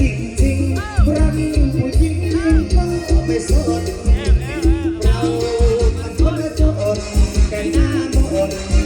จริงรักผู้หญิงต้องไสนเรามันนแต่น้าม